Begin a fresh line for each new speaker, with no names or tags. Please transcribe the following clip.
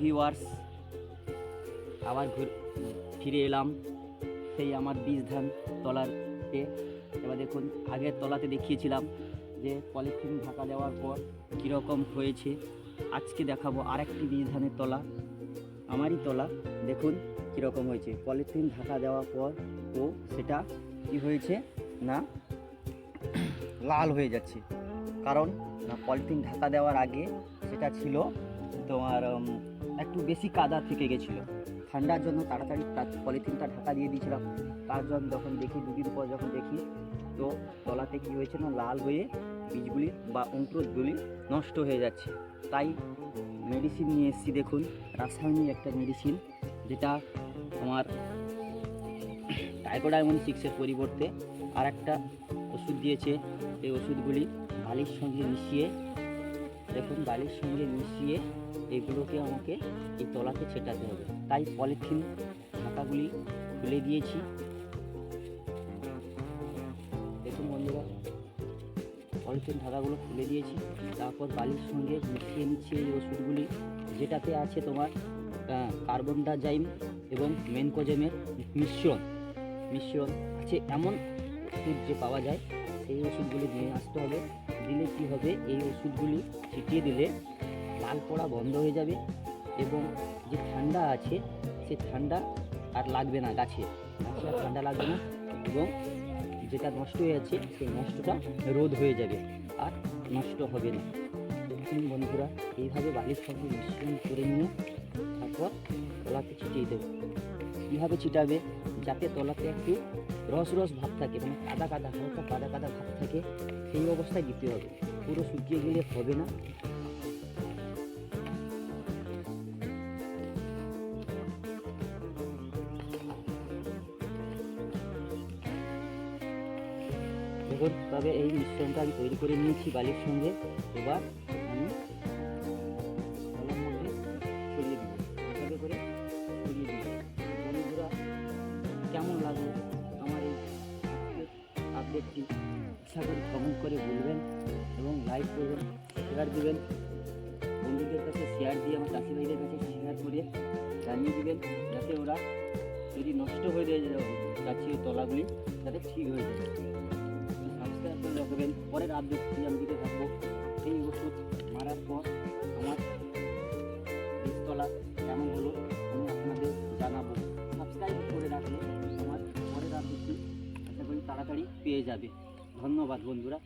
Viewers, আবার ফিরে এলাম সেই আমার বীজ ধান তলাতে। এবার দেখুন, আগের তলাতে দেখিয়েছিলাম যে পলিথিন ঢাকা দেওয়ার পর কীরকম হয়েছে। আজকে দেখাবো আরেকটি বীজ ধানের তলা, আমারই তলা। দেখুন কীরকম হয়েছে। পলিথিন ঢাকা দেওয়ার পর ও সেটা কি হয়েছে না লাল হয়ে যাচ্ছে। কারণ পলিথিন ঢাকা দেওয়ার আগে সেটা ছিল তোমার একটু বেশি কাদা থেকে গেছিল। ঠান্ডার জন্য তাড়াতাড়ি পলিথিনটা ঢাকা দিয়ে দিয়েছিলাম। তার জন্য যখন দেখি দুদিন পর যখন দেখি, তো তলাতে কি হয়েছে না, লাল হয়ে বীজগুলি বা অঙ্কুরগুলি নষ্ট হয়ে যাচ্ছে। তাই মেডিসিন নিয়ে এসেছি দেখুন, রাসায়নিক একটা মেডিসিন যেটা আমার টাইকোডাইমন সিক্সের পরিবর্তে আর একটা ওষুধ দিয়েছে। এই ওষুধগুলি বালির সঙ্গে মিশিয়ে দেখুন বালির সঙ্গে মিশিয়ে এগুলোকে আমাকে এই তলাতে ছেটাতে হবে। তাই পলিথিন ঢাকাগুলি খুলে দিয়েছি। দেখুন বন্ধুরা, পলিথিন ঢাকাগুলো খুলে দিয়েছি। তারপর বালির সঙ্গে মিশিয়ে নিচ্ছি এই ওষুধগুলি, যেটাতে আছে তোমার কার্বন ডাইজাইম এবং মেনকোজেমের মিশ্রণ মিশ্রণ আছে। এমন ওষুধ যে পাওয়া যায়, সেই ওষুধগুলি নিয়ে আসতে হবে। দিলে কি হবে? এই ওষুধগুলি ছিটিয়ে দিলে লাল পড়া বন্ধ হয়ে যাবে এবং যে ঠান্ডা আছে, সে ঠান্ডা আর লাগবে না গাছে। গাছে আর ঠান্ডা লাগবে না এবং যেটা নষ্ট হয়ে আছে, সেই নষ্টটা রোধ হয়ে যাবে আর নষ্ট হবে না। দেখুন বন্ধুরা, এইভাবে বালির সঙ্গে মিশ্রণ করে নিয়ে তারপর কলাকে ছিটিয়ে দেবে। কীভাবে ছিটাবে, যাতে তলাতে একটু রস রস ভাব থাকে মানে কাদা কাদা, হালকা কাদা কাদা ভাব থাকে, সেই অবস্থায় দিতে হবে। পুরো শুকিয়ে গেলে হবে না। তবে এই মিশ্রণটা আমি তৈরি করে নিয়েছি বালির সঙ্গে। এবার আমি আপডেটটি আশা করি কমেন্ট করে বলবেন এবং লাইক করবেন শেয়ার দেবেন। বন্ধুদের কাছে শেয়ার দিয়ে আমার চাষি ভাইদের কাছে শেয়ার করে জানিয়ে দেবেন, যাতে ওরা যদি নষ্ট হয়ে যায় ওই তলাগুলি, যাতে ঠিক হয়ে যায়। সাবস্ক্রাইব করে রাখবেন। পরের আপডেটটি আমি দিতে থাকব। এই ওষুধ মারার পর আমার বীজতলা কেমন হলো? যাবে। ধন্যবাদ বন্ধুরা।